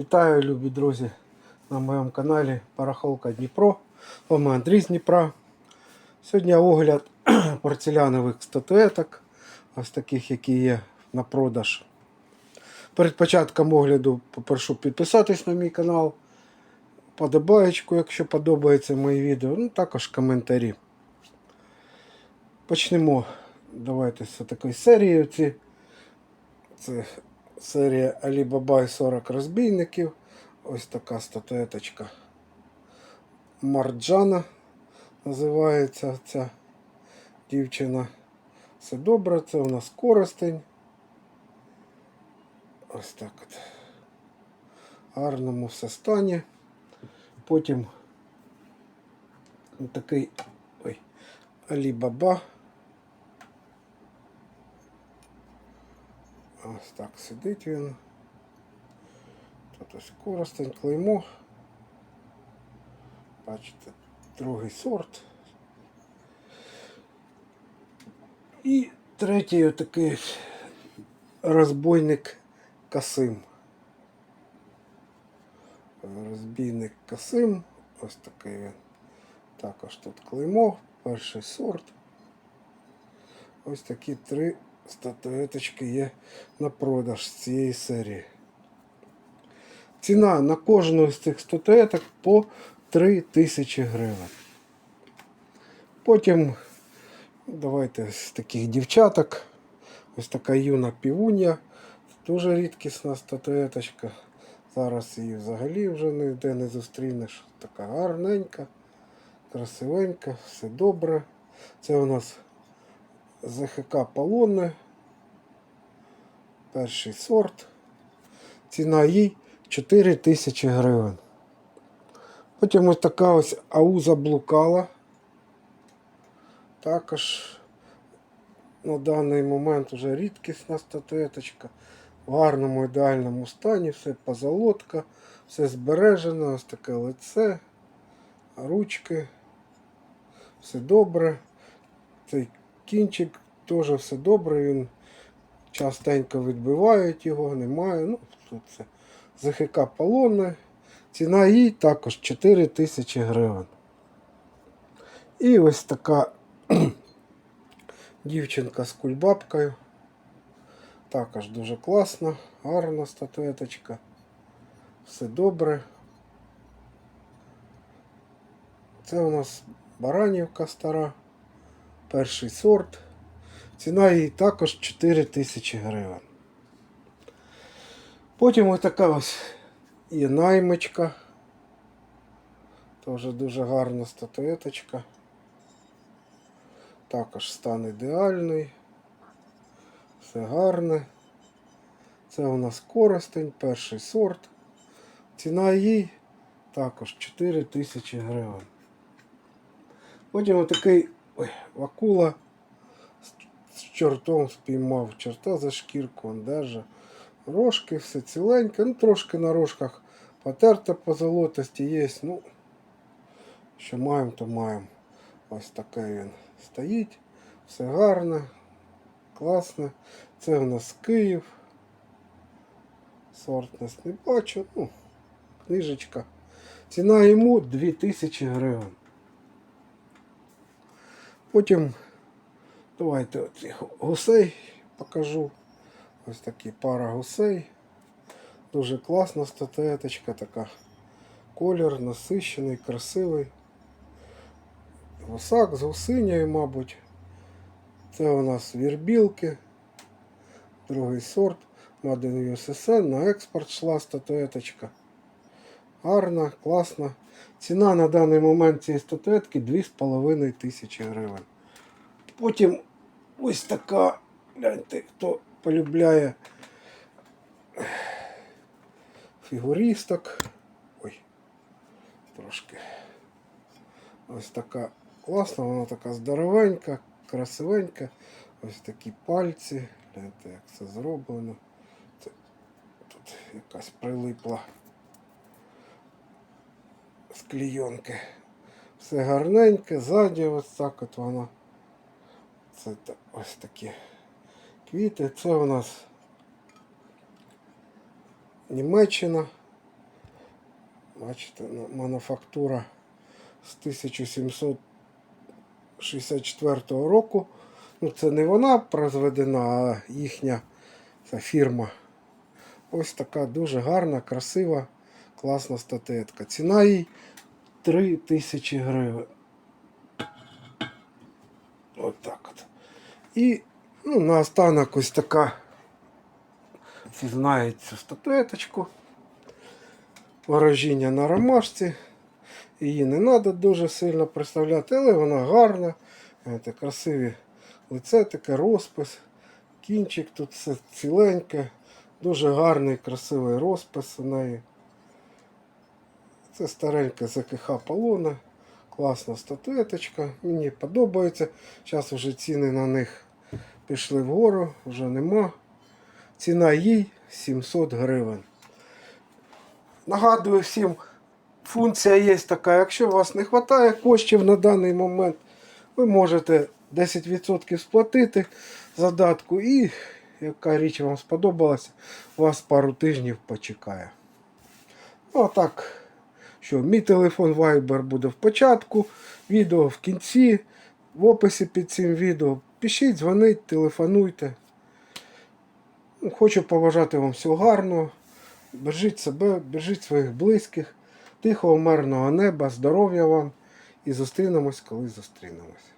Вітаю, любі друзі, на моєму каналі Парахолка Дніпро. З вами Андрій з Дніпра. Сьогодні огляд порцелянових статуеток, ось таких, які є на продаж. Перед початком огляду попрошу підписатись на мій канал, подобаєчку, якщо подобається мої відео, ну також коментарі. Почнемо. Давайте з такої серії. Ці це серія Alibaba і 40 розбійників. Ось така статуеточка. Марджана називається ця дівчина. Все добре, це у нас користень. Ось так от. Гарному все стані. Потім такий ой, Alibaba. Ось так сидить він. Тут ось коростень, клеймо. Бачите, другий сорт. І третій отакий розбойник Касим. Розбійник Касим. Ось такий він. Також тут клеймо, перший сорт. Ось такі три статуеточки є на продаж з цієї серії. Ціна на кожну з цих статуеток по 3 тисячі гривень. Потім давайте з таких дівчаток. Ось така юна півунья. Дуже рідкісна статуеточка. Зараз її взагалі вже ніде не зустрінеш. Така гарненька, красивенька, все добре. Це у нас ЗХК Полонне. Перший сорт. Ціна їй 4 тисячі гривень. Потім ось така ось ауза блукала. Також на даний момент вже рідкісна статуеточка. В гарному ідеальному стані, все позолотка, все збережено, ось таке лице, ручки. Все добре. Цей кінчик теж все добре. Він частенько відбивають його, немає. Ну, тут це ЗХК полонне. Ціна їй також 4 тисячі гривень. І ось така дівчинка з кульбабкою. Також дуже класна, гарна статуеточка. Все добре. Це у нас Баранівка стара, перший сорт. Ціна її також 4 тисячі гривень. Потім ось така ось є наймичка. Теж дуже гарна статуеточка. Також стан ідеальний. Все гарне. Це у нас користень, перший сорт. Ціна їй також 4 тисячі гривень. Потім отакий ой, вакула з чортом спіймав, чорта за шкірку, держа. Рожки, все ціленьке, ну трошки на рожках потерта по золотості є. Ну, що маємо, то маємо. Ось таке він стоїть. Все гарне, класне. Це у нас Київ. Сортність не бачу. Ну, книжечка. Ціна йому 2000 гривень. Потім давайте оцих гусей покажу. Ось такі пара гусей. Дуже класна статуеточка така. Колір насищений, красивий. Гусак з гусинею, мабуть. Це у нас вірбілки. Другий сорт. In USSR. На експорт шла статуеточка. Гарна, класна. Ціна на даний момент цієї статуетки 2,5 тисячі гривень. Потім ось така, гляньте, хто полюбляє фігуристок. Ой, трошки. Ось така класна, вона така здоровенька, красивенька. Ось такі пальці. Гляньте, як це зроблено. Це, тут якась прилипла з. Все гарненьке, ззаді ось так от воно. Це ось такі квіти. Це у нас Німеччина. Бачите, ну, мануфактура з 1764 року. Ну, це не вона произведена, а їхня ця фірма. Ось така дуже гарна, красива, класна статуетка. Ціна їй 3 тисячі гривень. От так от. І ну, наостанок ось така. Цю статуеточку. Ворожіння на ромашці. Її не треба дуже сильно представляти, але вона гарна. Це красиві лице, таке розпис. Кінчик тут все ціленьке. Дуже гарний, красивий розпис у неї. Це старенька ЗКХ Полона. Класна статуеточка. Мені подобається. Зараз вже ціни на них пішли вгору, вже нема. Ціна їй 700 гривень. Нагадую всім, функція є така. Якщо у вас не вистачає коштів на даний момент, ви можете 10% сплатити задатку і яка річ вам сподобалася, вас пару тижнів почекає. Ну, а так, що мій телефон Viber буде в початку, відео в кінці, в описі під цим відео. Пишіть, дзвоніть, телефонуйте. Ну, Хочу побажати вам всього гарного. Бережіть себе, бережіть своїх близьких, тихого, мирного неба, здоров'я вам і зустрінемось, коли зустрінемось.